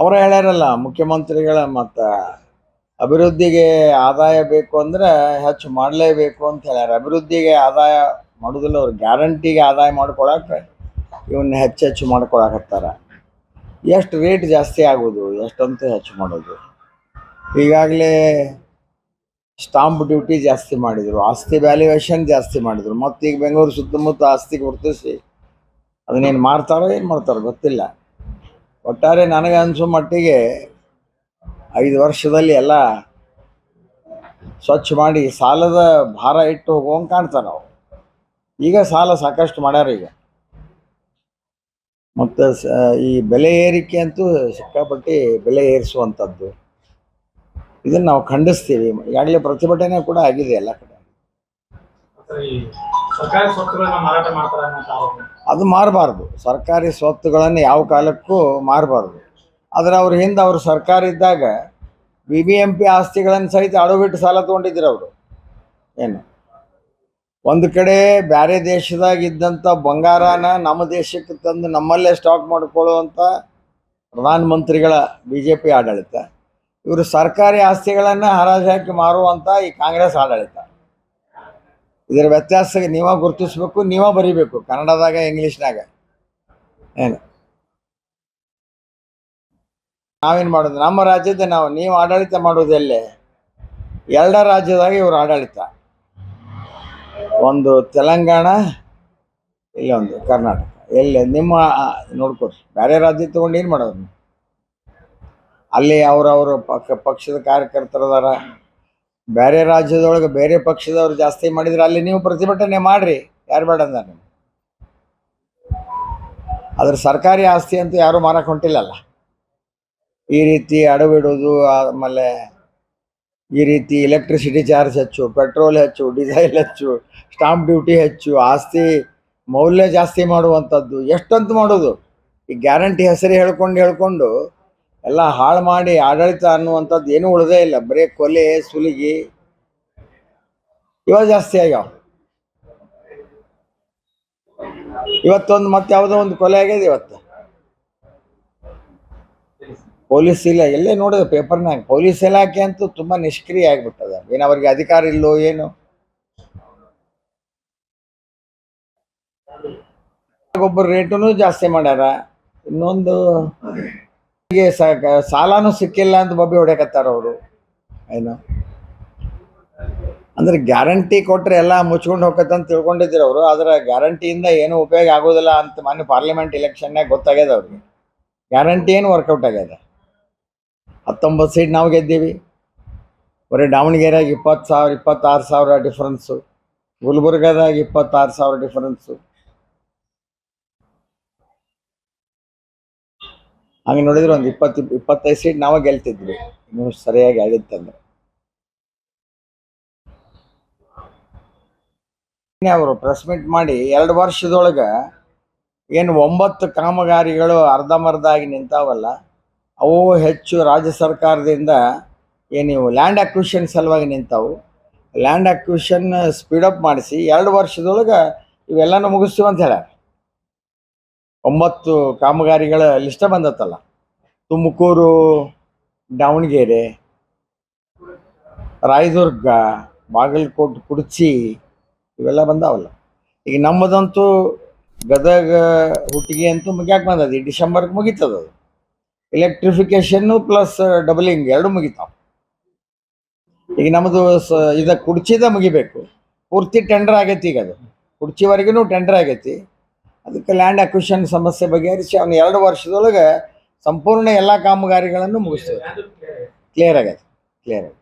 ಅವರ ಹೇಳ್ಯಾರಲ್ಲ, ಮುಖ್ಯಮಂತ್ರಿಗಳ ಮತ್ತು ಅಭಿವೃದ್ಧಿಗೆ ಆದಾಯ ಬೇಕು ಅಂದ್ರೆ ಹೆಚ್ಚು ಮಾಡಲೇಬೇಕು ಅಂತ ಹೇಳ್ಯಾರ. ಅಭಿವೃದ್ಧಿಗೆ ಆದಾಯ ಮಾಡೋದಿಲ್ಲ, ಅವ್ರು ಗ್ಯಾರಂಟಿಗೆ ಆದಾಯ ಮಾಡ್ಕೊಳಕ್ಕೆ ಇವನ್ನ ಹೆಚ್ಚು ಹೆಚ್ಚು ಮಾಡ್ಕೊಳಕತ್ತಾರ. ಎಷ್ಟು ರೇಟ್ ಜಾಸ್ತಿ ಆಗೋದು, ಎಷ್ಟಂತ ಹೆಚ್ಚು ಮಾಡೋದು. ಈಗಾಗಲೇ ಸ್ಟಾಂಪ್ ಡ್ಯೂಟಿ ಜಾಸ್ತಿ ಮಾಡಿದರು, ಆಸ್ತಿ ವ್ಯಾಲ್ಯೂಯೇಷನ್ ಜಾಸ್ತಿ ಮಾಡಿದರು. ಮತ್ತು ಈಗ ಬೆಂಗಳೂರು ಸುತ್ತಮುತ್ತ ಆಸ್ತಿ ಗುರುತಿಸಿ ಅದನ್ನೇನು ಮಾಡ್ತಾರೋ ಏನು ಮಾಡ್ತಾರೋ ಗೊತ್ತಿಲ್ಲ. ಒಟ್ಟಾರೆ ನನಗೆ ಅನಿಸೋ ಮಟ್ಟಿಗೆ ಐದು ವರ್ಷದಲ್ಲಿ ಎಲ್ಲ ಸ್ವಚ್ಛ ಮಾಡಿ ಸಾಲದ ಭಾರ ಇಟ್ಟು ಹೋಗೋಂಗೆ ಕಾಣ್ತಾರೆ ನಾವು ಈಗ ಸಾಲ ಸಾಕಷ್ಟು ಮಾಡ್ಯಾರ ಈಗ. ಮತ್ತು ಈ ಬೆಲೆ ಏರಿಕೆ ಅಂತೂ ಸಿಕ್ಕಾಪಟ್ಟಿ ಬೆಲೆ ಏರಿಸುವಂಥದ್ದು. ಇದನ್ನು ನಾವು ಖಂಡಿಸ್ತೀವಿ. ಈಗಾಗಲೇ ಪ್ರತಿಭಟನೆ ಕೂಡ ಆಗಿದೆ ಎಲ್ಲ ಕಡೆ. ಅದು ಮಾರಬಾರ್ದು. ಸರ್ಕಾರಿ ಸ್ವತ್ತುಗಳನ್ನು ಯಾವ ಕಾಲಕ್ಕೂ ಮಾರಬಾರ್ದು. ಆದರೆ ಅವ್ರ ಹಿಂದೆ ಅವರು ಸರ್ಕಾರ ಇದ್ದಾಗ ಬಿ ಬಿ ಎಂ ಪಿ ಆಸ್ತಿಗಳನ್ನು ಸಹಿತ ಅಡವಿಟ್ಟು ಸಾಲ ತೊಗೊಂಡಿದ್ರು ಅವರು. ಏನು? ಒಂದು ಕಡೆ ಬೇರೆ ದೇಶದಾಗ ಇದ್ದಂಥ ಬಂಗಾರನ ನಮ್ಮ ದೇಶಕ್ಕೆ ತಂದು ನಮ್ಮಲ್ಲೇ ಸ್ಟಾಕ್ ಮಾಡಿಕೊಳ್ಳುವಂಥ ಪ್ರಧಾನಮಂತ್ರಿಗಳ ಬಿ ಜೆ ಪಿ ಆಡಳಿತ, ಇವರು ಸರ್ಕಾರಿ ಆಸ್ತಿಗಳನ್ನು ಹರಾಜು ಹಾಕಿ ಮಾರುವಂಥ ಈ ಕಾಂಗ್ರೆಸ್ ಆಡಳಿತ. ಇದರ ವ್ಯತ್ಯಾಸ ನೀವ ಗುರುತಿಸ್ಬೇಕು, ನೀವ ಬರಿಬೇಕು, ಕನ್ನಡದಾಗ, ಇಂಗ್ಲೀಷ್ನಾಗ. ಏನು? ನಾವೇನು ಮಾಡೋದು? ನಮ್ಮ ರಾಜ್ಯದ ನಾವು, ನೀವು ಆಡಳಿತ ಮಾಡೋದು ಎಲ್ಲೇ? ಎರಡ ರಾಜ್ಯದಾಗ ಇವರು ಆಡಳಿತ. ಒಂದು ತೆಲಂಗಾಣ, ಇಲ್ಲೊಂದು ಕರ್ನಾಟಕ. ಎಲ್ಲಿ? ನಿಮ್ಮ ನೋಡ್ಕೋ ಬೇರೆ ರಾಜ್ಯ ತೊಗೊಂಡು ಏನು ಮಾಡೋದು ಅಲ್ಲಿ ಅವರವರು ಪಕ್ಷ ಪಕ್ಷದ ಕಾರ್ಯಕರ್ತರದಾರ ಬೇರೆ ರಾಜ್ಯದೊಳಗೆ ಬೇರೆ ಪಕ್ಷದವ್ರು ಜಾಸ್ತಿ ಮಾಡಿದ್ರೆ ಅಲ್ಲಿ ನೀವು ಪ್ರತಿಭಟನೆ ಮಾಡ್ರಿ. ಯಾರು ಬೇಡ ಅಂದ ನೀವು ಅದ್ರ ಸರ್ಕಾರಿ ಆಸ್ತಿ ಅಂತೂ ಯಾರೂ ಮಾರಕ್ಕೆ ಹೊಂಟಿಲ್ಲಲ್ಲ. ಈ ರೀತಿ ಅಡವಿಡೋದು, ಆಮೇಲೆ ಈ ರೀತಿ ಎಲೆಕ್ಟ್ರಿಸಿಟಿ ಚಾರ್ಜ್ ಹೆಚ್ಚು ಪೆಟ್ರೋಲ್ ಹೆಚ್ಚು ಡೀಸೆಲ್ ಹೆಚ್ಚು ಸ್ಟಾಂಪ್ ಡ್ಯೂಟಿ ಹೆಚ್ಚು, ಆಸ್ತಿ ಮೌಲ್ಯ ಜಾಸ್ತಿ ಮಾಡುವಂಥದ್ದು ಎಷ್ಟಂತ ಮಾಡೋದು? ಈ ಗ್ಯಾರಂಟಿ ಹೆಸರು ಹೇಳ್ಕೊಂಡು ಹೇಳ್ಕೊಂಡು ಎಲ್ಲ ಹಾಳು ಮಾಡಿ ಆಡಳಿತ ಅನ್ನುವಂಥದ್ದು ಏನೂ ಉಳಿದೇ ಇಲ್ಲ. ಬರೀ ಕೊಲೆ, ಸುಲಿಗೆ. ಇವಾಗ ಜಾಸ್ತಿ ಆಗ್ಯಾವ. ಇವತ್ತೊಂದು ಮತ್ತೆ ಯಾವುದೋ ಒಂದು ಕೊಲೆ ಆಗ್ಯದ ಇವತ್ತು. ಪೊಲೀಸ್ ಇಲ್ಲ. ಎಲ್ಲೇ ನೋಡಿದ ಪೇಪರ್ನಾಗ ಪೊಲೀಸ್ ಇಲಾಖೆ ಅಂತೂ ತುಂಬ ನಿಷ್ಕ್ರಿಯ ಆಗಿಬಿಟ್ಟದ. ಏನು ಅವ್ರಿಗೆ ಅಧಿಕಾರ ಇಲ್ಲೋ ಏನು. ಒಬ್ಬರು ರೇಟುನು ಜಾಸ್ತಿ ಮಾಡ್ಯಾರ. ಇನ್ನೊಂದು ಸಾಲಾನು ಸಿಕ್ಕಿಲ್ಲ ಅಂತ ಬಬ್ಬಿ ಹೊಡ್ಯಾಕತ್ತಾರ ಅವರು. ಏನು? ಅಂದ್ರೆ ಗ್ಯಾರಂಟಿ ಕೊಟ್ರೆ ಎಲ್ಲ ಮುಚ್ಕೊಂಡು ಹೋಗತ್ತಂತ ತಿಳ್ಕೊಂಡಿದ್ರು ಅವರು ಅದರ ಗ್ಯಾರಂಟಿಯಿಂದ ಏನು ಉಪಯೋಗ ಆಗೋದಿಲ್ಲ ಅಂತ ಮೊನ್ನೆ ಪಾರ್ಲಿಮೆಂಟ್ ಇಲೆಕ್ಷನ್ನಾಗ ಗೊತ್ತಾಗ್ಯದ ಅವ್ರಿಗೆ. ಗ್ಯಾರಂಟಿ ಏನು ವರ್ಕೌಟ್ ಆಗ್ಯದ? ಹತ್ತೊಂಬತ್ತು ಸೀಟ್ ನಾವು ಗೆದ್ದೀವಿ. ಬರೀ ದಾವಣಗೆರೆಯಾಗ ಇಪ್ಪತ್ತು ಸಾವಿರ, ಇಪ್ಪತ್ತಾರು ಸಾವಿರ ಡಿಫ್ರೆನ್ಸು ಗುಲ್ಬರ್ಗದಾಗ ಇಪ್ಪತ್ತಾರು ಸಾವಿರ ಡಿಫ್ರೆನ್ಸು ಹಂಗೆ ನೋಡಿದ್ರೆ ಒಂದು ಇಪ್ಪತ್ತು, ಇಪ್ಪತ್ತೈದು ಸೀಟ್ ನಾವೇ ಗೆಲ್ತಿದ್ವಿ. ಇನ್ನೂ ಸರಿಯಾಗಿ ಆಗಿತ್ತಂದ್ರೆ ಅವರು ಪ್ರೆಸ್ ಮೀಟ್ ಮಾಡಿ ಎರಡು ವರ್ಷದೊಳಗೆ ಏನು ಒಂಬತ್ತು ಕಾಮಗಾರಿಗಳು ಅರ್ಧಂಬರ್ಧ ಆಗಿ ನಿಂತಾವಲ್ಲ, ಅವು ಹೆಚ್ಚು ರಾಜ್ಯ ಸರ್ಕಾರದಿಂದ ಏನು ಲ್ಯಾಂಡ್ ಅಕ್ವಿಷನ್ ಸಲುವಾಗಿ ನಿಂತಾವು. ಲ್ಯಾಂಡ್ ಅಕ್ವಿಷನ್ ಸ್ಪೀಡಪ್ ಮಾಡಿಸಿ ಎರಡು ವರ್ಷದೊಳಗೆ ಇವೆಲ್ಲನೂ ಮುಗಿಸ್ತೀವಿ ಅಂತ ಹೇಳ್ಯಾರ. ಒಂಬತ್ತು ಕಾಮಗಾರಿಗಳ ಲಿಸ್ಟ ಬಂದತ್ತಲ್ಲ. ತುಮಕೂರು, ದಾವಣಗೆರೆ, ರಾಯದುರ್ಗ, ಬಾಗಲಕೋಟೆ, ಕುಡ್ಚಿ ಇವೆಲ್ಲ ಬಂದಾವಲ್ಲ. ಈಗ ನಮ್ಮದಂತೂ ಗದಗ ಹುಟ್ಟಿಗೆ ಅಂತೂ ಮುಗ್ಯಾಕೆ ಬಂದದ ಈ ಡಿಸೆಂಬರ್ಗೆ ಮುಗೀತದ ಅದು. ಎಲೆಕ್ಟ್ರಿಫಿಕೇಶನ್ನು ಪ್ಲಸ್ ಡಬಲಿಂಗ್ ಎರಡು ಮುಗಿತಾವ. ಈಗ ನಮ್ಮದು ಸ, ಇದ ಕುಡ್ಚಿದ ಮುಗಿಬೇಕು. ಪೂರ್ತಿ ಟೆಂಡರ್ ಆಗೈತಿ ಈಗ ಅದು. ಕುಡ್ಚಿವರೆಗೂ ಟೆಂಡರ್ ಆಗೈತಿ. ಅದಕ್ಕೆ ಲ್ಯಾಂಡ್ ಅಕ್ವಿಷನ್ ಸಮಸ್ಯೆ ಬಗೆಹರಿಸಿ ಅವನು ಎರಡು ವರ್ಷದೊಳಗೆ ಸಂಪೂರ್ಣ ಎಲ್ಲ ಕಾಮಗಾರಿಗಳನ್ನು ಮುಗಿಸ್ತೇವೆ ಕ್ಲಿಯರ್ ಆಗೈತೆ? ಕ್ಲಿಯರ್ ಆಗೈತೆ.